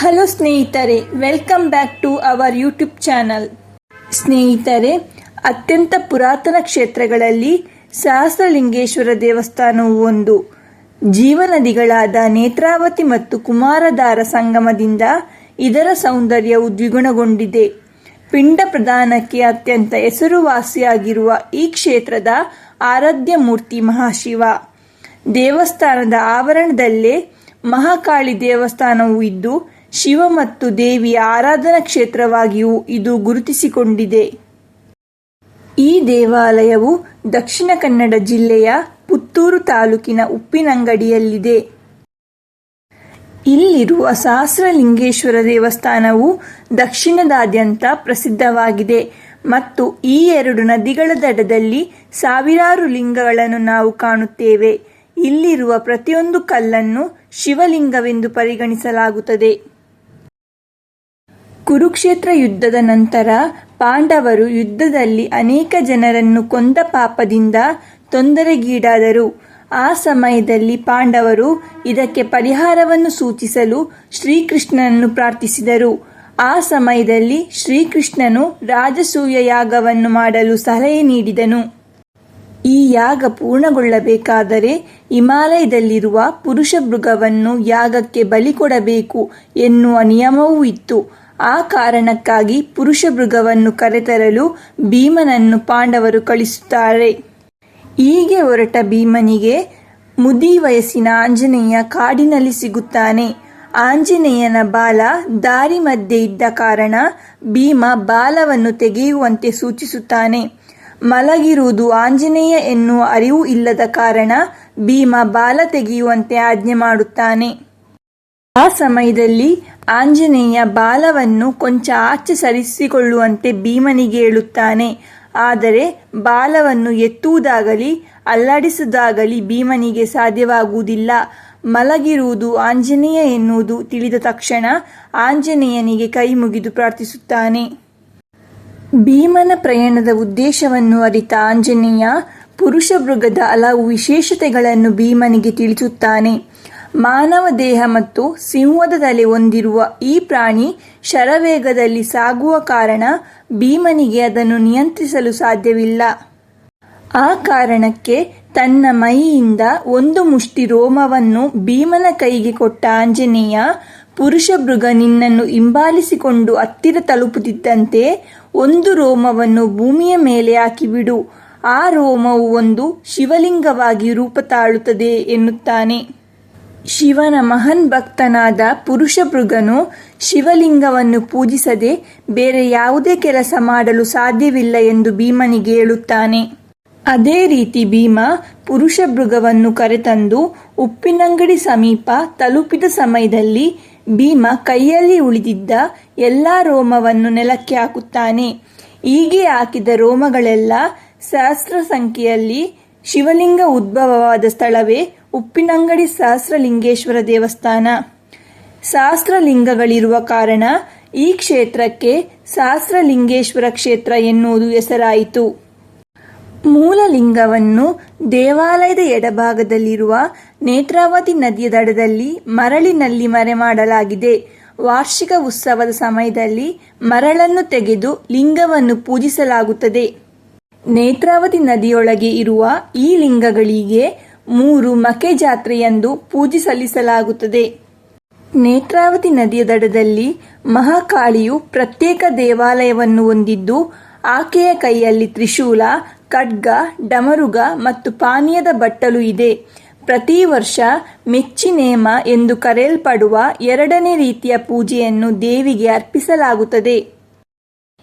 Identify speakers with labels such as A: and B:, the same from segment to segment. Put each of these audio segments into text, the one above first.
A: Hello ಸ್ನೇಹಿತರೆ welcome back to our YouTube channel ಸ್ನೇಹಿತರೆ, ಅತ್ಯಂತ ಪುರಾತನ ಕ್ಷೇತ್ರಗಳಲ್ಲಿ ಸಹಸ್ರಲಿಂಗೇಶ್ವರ ದೇವಸ್ಥಾನವು ಒಂದು. ಜೀವನದಿಗಳಾದ ನೇತ್ರಾವತಿ ಮತ್ತು ಕುಮಾರಧಾರ ಸಂಗಮದಿಂದ ಇದರ ಸೌಂದರ್ಯವು ದ್ವಿಗುಣಗೊಂಡಿದೆ ಪಿಂಡ ಪ್ರದಾನಕ್ಕೆ ಅತ್ಯಂತ ಹೆಸರುವಾಸಿಯಾಗಿರುವ ಈ ಕ್ಷೇತ್ರದ ಆರಾಧ್ಯ ಮೂರ್ತಿ ಮಹಾಶಿವ. ದೇವಸ್ಥಾನದ ಆವರಣದಲ್ಲೇ ಮಹಾಕಾಳಿ ದೇವಸ್ಥಾನವು ಇದ್ದು ಶಿವ ಮತ್ತು ದೇವಿಯ ಆರಾಧನಾ ಕ್ಷೇತ್ರವಾಗಿಯೂ ಇದು ಗುರುತಿಸಿಕೊಂಡಿದೆ. ಈ ದೇವಾಲಯವು ದಕ್ಷಿಣ ಕನ್ನಡ ಜಿಲ್ಲೆಯ ಪುತ್ತೂರು ತಾಲೂಕಿನ ಉಪ್ಪಿನಂಗಡಿಯಲ್ಲಿದೆ. ಇಲ್ಲಿರುವ ಸಹಸ್ರಲಿಂಗೇಶ್ವರ ದೇವಸ್ಥಾನವು ದಕ್ಷಿಣದಾದ್ಯಂತ ಪ್ರಸಿದ್ಧವಾಗಿದೆ ಮತ್ತು ಈ ಎರಡು ನದಿಗಳ ದಡದಲ್ಲಿ ಸಾವಿರಾರು ಲಿಂಗಗಳನ್ನು ನಾವು ಕಾಣುತ್ತೇವೆ. ಇಲ್ಲಿರುವ ಪ್ರತಿಯೊಂದು ಕಲ್ಲನ್ನು ಶಿವಲಿಂಗವೆಂದು ಪರಿಗಣಿಸಲಾಗುತ್ತದೆ. ಕುರುಕ್ಷೇತ್ರ ಯುದ್ಧದ ನಂತರ ಪಾಂಡವರು ಯುದ್ಧದಲ್ಲಿ ಅನೇಕ ಜನರನ್ನು ಕೊಂದ ಪಾಪದಿಂದ ತೊಂದರೆಗೀಡಾದರು. ಆ ಸಮಯದಲ್ಲಿ ಪಾಂಡವರು ಇದಕ್ಕೆ ಪರಿಹಾರವನ್ನು ಸೂಚಿಸಲು ಶ್ರೀಕೃಷ್ಣನನ್ನು ಪ್ರಾರ್ಥಿಸಿದರು. ಆ ಸಮಯದಲ್ಲಿ ಶ್ರೀಕೃಷ್ಣನು ರಾಜಸೂಯ ಯಾಗವನ್ನು ಮಾಡಲು ಸಲಹೆ ನೀಡಿದನು. ಈ ಯಾಗ ಪೂರ್ಣಗೊಳ್ಳಬೇಕಾದರೆ ಹಿಮಾಲಯದಲ್ಲಿರುವ ಪುರುಷ ಮೃಗವನ್ನು ಯಾಗಕ್ಕೆ ಬಲಿ ಕೊಡಬೇಕು ಎನ್ನುವ ನಿಯಮವೂ ಇತ್ತು. ಆ ಕಾರಣಕ್ಕಾಗಿ ಪುರುಷ ಮೃಗವನ್ನು ಕರೆತರಲು ಭೀಮನನ್ನು ಪಾಂಡವರು ಕಳಿಸುತ್ತಾರೆ. ಹೀಗೆ ಹೊರಟ ಭೀಮನಿಗೆ ಮುದಿ ವಯಸ್ಸಿನ ಆಂಜನೇಯ ಕಾಡಿನಲ್ಲಿ ಸಿಗುತ್ತಾನೆ. ಆಂಜನೇಯನ ಬಾಲ ದಾರಿ ಮಧ್ಯೆ ಇದ್ದ ಕಾರಣ ಭೀಮ ಬಾಲವನ್ನು ತೆಗೆಯುವಂತೆ ಸೂಚಿಸುತ್ತಾನೆ. ಮಲಗಿರುವುದು ಆಂಜನೇಯ ಎನ್ನುವ ಅರಿವು ಇಲ್ಲದ ಕಾರಣ ಭೀಮ ಬಾಲ ತೆಗೆಯುವಂತೆ ಆಜ್ಞೆ ಮಾಡುತ್ತಾನೆ. ಆ ಸಮಯದಲ್ಲಿ ಆಂಜನೇಯ ಬಾಲವನ್ನು ಕೊಂಚ ಆಚೆ ಸರಿಸಿಕೊಳ್ಳುವಂತೆ ಭೀಮನಿಗೆ ಹೇಳುತ್ತಾನೆ. ಆದರೆ ಬಾಲವನ್ನು ಎತ್ತುವುದಾಗಲಿ, ಅಲ್ಲಾಡಿಸುವುದಾಗಲಿ ಭೀಮನಿಗೆ ಸಾಧ್ಯವಾಗುವುದಿಲ್ಲ. ಮಲಗಿರುವುದು ಆಂಜನೇಯ ಎನ್ನುವುದು ತಿಳಿದ ತಕ್ಷಣ ಆಂಜನೇಯನಿಗೆ ಕೈ ಮುಗಿದು ಪ್ರಾರ್ಥಿಸುತ್ತಾನೆ. ಭೀಮನ ಪ್ರಯಾಣದ ಉದ್ದೇಶವನ್ನು ಅರಿತ ಆಂಜನೇಯ ಪುರುಷ ಮೃಗದ ಹಲವು ವಿಶೇಷತೆಗಳನ್ನು ಭೀಮನಿಗೆ ತಿಳಿಸುತ್ತಾನೆ. ಮಾನವ ದೇಹ ಮತ್ತು ಸಿಂಹದ ತಲೆ ಹೊಂದಿರುವ ಈ ಪ್ರಾಣಿ ಶರವೇಗದಲ್ಲಿ ಸಾಗುವ ಕಾರಣ ಭೀಮನಿಗೆ ಅದನ್ನು ನಿಯಂತ್ರಿಸಲು ಸಾಧ್ಯವಿಲ್ಲ. ಆ ಕಾರಣಕ್ಕೆ ತನ್ನ ಮೈಯಿಂದ ಒಂದು ಮುಷ್ಟಿ ರೋಮವನ್ನು ಭೀಮನ ಕೈಗೆ ಕೊಟ್ಟ ಆಂಜನೇಯ ಪುರುಷ ಮೃಗ ನಿನ್ನನ್ನು ಹಿಂಬಾಲಿಸಿಕೊಂಡು ಹತ್ತಿರ ತಲುಪುತ್ತಿದ್ದಂತೆ ಒಂದು ರೋಮವನ್ನು ಭೂಮಿಯ ಮೇಲೆ ಹಾಕಿಬಿಡು. ಆ ರೋಮವು ಒಂದು ಶಿವಲಿಂಗವಾಗಿ ರೂಪ ತಾಳುತ್ತದೆ ಎನ್ನುತ್ತಾನೆ. ಶಿವನ ಮಹನ್ ಭಕ್ತನಾದ ಪುರುಷ ಮೃಗನು ಶಿವಲಿಂಗವನ್ನು ಪೂಜಿಸದೆ ಬೇರೆ ಯಾವುದೇ ಕೆಲಸ ಮಾಡಲು ಸಾಧ್ಯವಿಲ್ಲ ಎಂದು ಭೀಮನಿಗೆ ಹೇಳುತ್ತಾನೆ. ಅದೇ ರೀತಿ ಭೀಮ ಪುರುಷ ಮೃಗವನ್ನು ಕರೆತಂದು ಉಪ್ಪಿನಂಗಡಿ ಸಮೀಪ ತಲುಪಿದ ಸಮಯದಲ್ಲಿ ಭೀಮ ಕೈಯಲ್ಲಿ ಉಳಿದಿದ್ದ ಎಲ್ಲ ರೋಮವನ್ನು ನೆಲಕ್ಕೆ ಹಾಕುತ್ತಾನೆ. ಹೀಗೆ ಹಾಕಿದ ರೋಮಗಳೆಲ್ಲ ಸಹಸ್ರ ಸಂಖ್ಯೆಯಲ್ಲಿ ಶಿವಲಿಂಗ ಉದ್ಭವವಾದ ಸ್ಥಳವೇ ಉಪ್ಪಿನಂಗಡಿ ಸಹಸ್ರಲಿಂಗೇಶ್ವರ ದೇವಸ್ಥಾನ. ಸಹಸ್ರಲಿಂಗಗಳಿರುವ ಕಾರಣ ಈ ಕ್ಷೇತ್ರಕ್ಕೆ ಸಹಸ್ರಲಿಂಗೇಶ್ವರ ಕ್ಷೇತ್ರ ಎನ್ನುವುದು ಹೆಸರಾಯಿತು. ಮೂಲ ಲಿಂಗವನ್ನು ದೇವಾಲಯದ ಎಡಭಾಗದಲ್ಲಿರುವ ನೇತ್ರಾವತಿ ನದಿಯ ದಡದಲ್ಲಿ ಮರಳಿನಲ್ಲಿ ಮರೆಮಾಡಲಾಗಿದೆ. ವಾರ್ಷಿಕ ಉತ್ಸವದ ಸಮಯದಲ್ಲಿ ಮರಳನ್ನು ತೆಗೆದು ಲಿಂಗವನ್ನು ಪೂಜಿಸಲಾಗುತ್ತದೆ. ನೇತ್ರಾವತಿ ನದಿಯೊಳಗೆ ಇರುವ ಈ ಲಿಂಗಗಳಿಗೆ ಮೂರು ಮಕೆ ಜಾತ್ರೆಯಂದು ಪೂಜೆ ಸಲ್ಲಿಸಲಾಗುತ್ತದೆ. ನೇತ್ರಾವತಿ ನದಿಯ ದಡದಲ್ಲಿ ಮಹಾಕಾಳಿಯು ಪ್ರತ್ಯೇಕ ದೇವಾಲಯವನ್ನು ಹೊಂದಿದ್ದು, ಆಕೆಯ ಕೈಯಲ್ಲಿ ತ್ರಿಶೂಲ, ಖಡ್ಗ, ಡಮರುಗ ಮತ್ತು ಪಾನೀಯದ ಬಟ್ಟಲು ಇದೆ. ಪ್ರತಿ ವರ್ಷ ಮೆಚ್ಚಿನೇಮ ಎಂದು ಕರೆಯಲ್ಪಡುವ ಎರಡನೇ ರೀತಿಯ ಪೂಜೆಯನ್ನು ದೇವಿಗೆ ಅರ್ಪಿಸಲಾಗುತ್ತದೆ.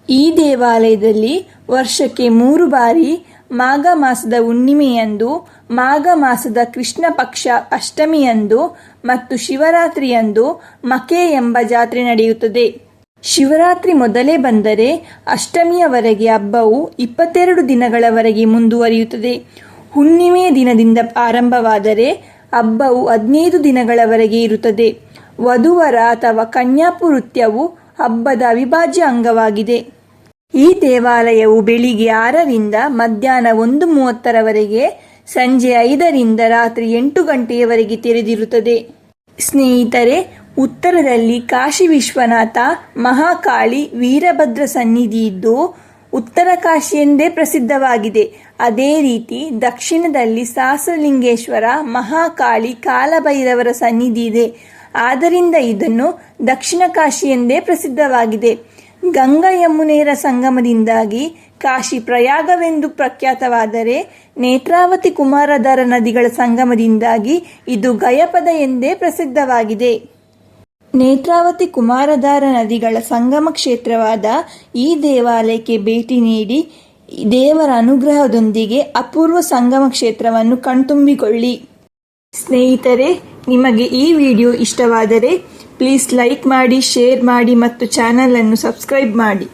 A: ಈ ದೇವಾಲಯದಲ್ಲಿ ವರ್ಷಕ್ಕೆ ಮೂರು ಬಾರಿ ಮಾಘ ಮಾಸದ ಹುಣ್ಣಿಮೆಯಂದು ಮಾಘ ಮಾಸದ ಕೃಷ್ಣ ಪಕ್ಷ ಅಷ್ಟಮಿಯಂದು ಮತ್ತು ಶಿವರಾತ್ರಿಯಂದು ಮಕೆ ಎಂಬ ಜಾತ್ರೆ ನಡೆಯುತ್ತದೆ. ಶಿವರಾತ್ರಿ ಮೊದಲೇ ಬಂದರೆ ಅಷ್ಟಮಿಯವರೆಗೆ ಹಬ್ಬವು ಇಪ್ಪತ್ತೆರಡು ದಿನಗಳವರೆಗೆ ಮುಂದುವರಿಯುತ್ತದೆ. ಹುಣ್ಣಿಮೆ ದಿನದಿಂದ ಆರಂಭವಾದರೆ ಹಬ್ಬವು ಹದಿನೈದು ದಿನಗಳವರೆಗೆ ಇರುತ್ತದೆ. ವಧುವರ ಅಥವಾ ಕನ್ಯಾಪು ನೃತ್ಯವು ಹಬ್ಬದ ಅವಿಭಾಜ್ಯ ಅಂಗವಾಗಿದೆ. ಈ ದೇವಾಲಯವು ಬೆಳಿಗ್ಗೆ ಆರರಿಂದ ಮಧ್ಯಾಹ್ನ ಒಂದು ಮೂವತ್ತರವರೆಗೆ ಸಂಜೆ ಐದರಿಂದ ರಾತ್ರಿ ಎಂಟು ಗಂಟೆಯವರೆಗೆ ತೆರೆದಿರುತ್ತದೆ. ಸ್ನೇಹಿತರೆ, ಉತ್ತರದಲ್ಲಿ ಕಾಶಿ ವಿಶ್ವನಾಥ ಮಹಾಕಾಳಿ ವೀರಭದ್ರ ಸನ್ನಿಧಿ ಇದ್ದು, ಉತ್ತರ ಕಾಶಿ ಎಂದೇ ಪ್ರಸಿದ್ಧವಾಗಿದೆ. ಅದೇ ರೀತಿ ದಕ್ಷಿಣದಲ್ಲಿ ಸಾಸಲಿಂಗೇಶ್ವರ ಮಹಾಕಾಳಿ ಕಾಲಭೈರವರ ಸನ್ನಿಧಿ ಇದೆ. ಆದ್ದರಿಂದ ಇದನ್ನು ದಕ್ಷಿಣ ಕಾಶಿ ಎಂದೇ ಪ್ರಸಿದ್ಧವಾಗಿದೆ. ಗಂಗಾ ಯಮುನೆಯರ ಸಂಗಮದಿಂದಾಗಿ ಕಾಶಿ ಪ್ರಯಾಗವೆಂದು ಪ್ರಖ್ಯಾತವಾದರೆ ನೇತ್ರಾವತಿ ಕುಮಾರಧಾರ ನದಿಗಳ ಸಂಗಮದಿಂದಾಗಿ ಇದು ಗಯಪದ ಎಂದೇ ಪ್ರಸಿದ್ಧವಾಗಿದೆ. ನೇತ್ರಾವತಿ ಕುಮಾರಧಾರ ನದಿಗಳ ಸಂಗಮ ಕ್ಷೇತ್ರವಾದ ಈ ದೇವಾಲಯಕ್ಕೆ ಭೇಟಿ ನೀಡಿ ದೇವರ ಅನುಗ್ರಹದೊಂದಿಗೆ ಅಪೂರ್ವ ಸಂಗಮ ಕ್ಷೇತ್ರವನ್ನು ಕಣ್ತುಂಬಿಕೊಳ್ಳಿ. ಸ್ನೇಹಿತರೆ, ನಿಮಗೆ ಈ ವಿಡಿಯೋ ಇಷ್ಟವಾದರೆ ಪ್ಲೀಸ್ ಲೈಕ್ ಮಾಡಿ ಶೇರ್ ಮಾಡಿ ಮತ್ತು ಚಾನಲನ್ನು ಸಬ್ಸ್ಕ್ರೈಬ್ ಮಾಡಿ.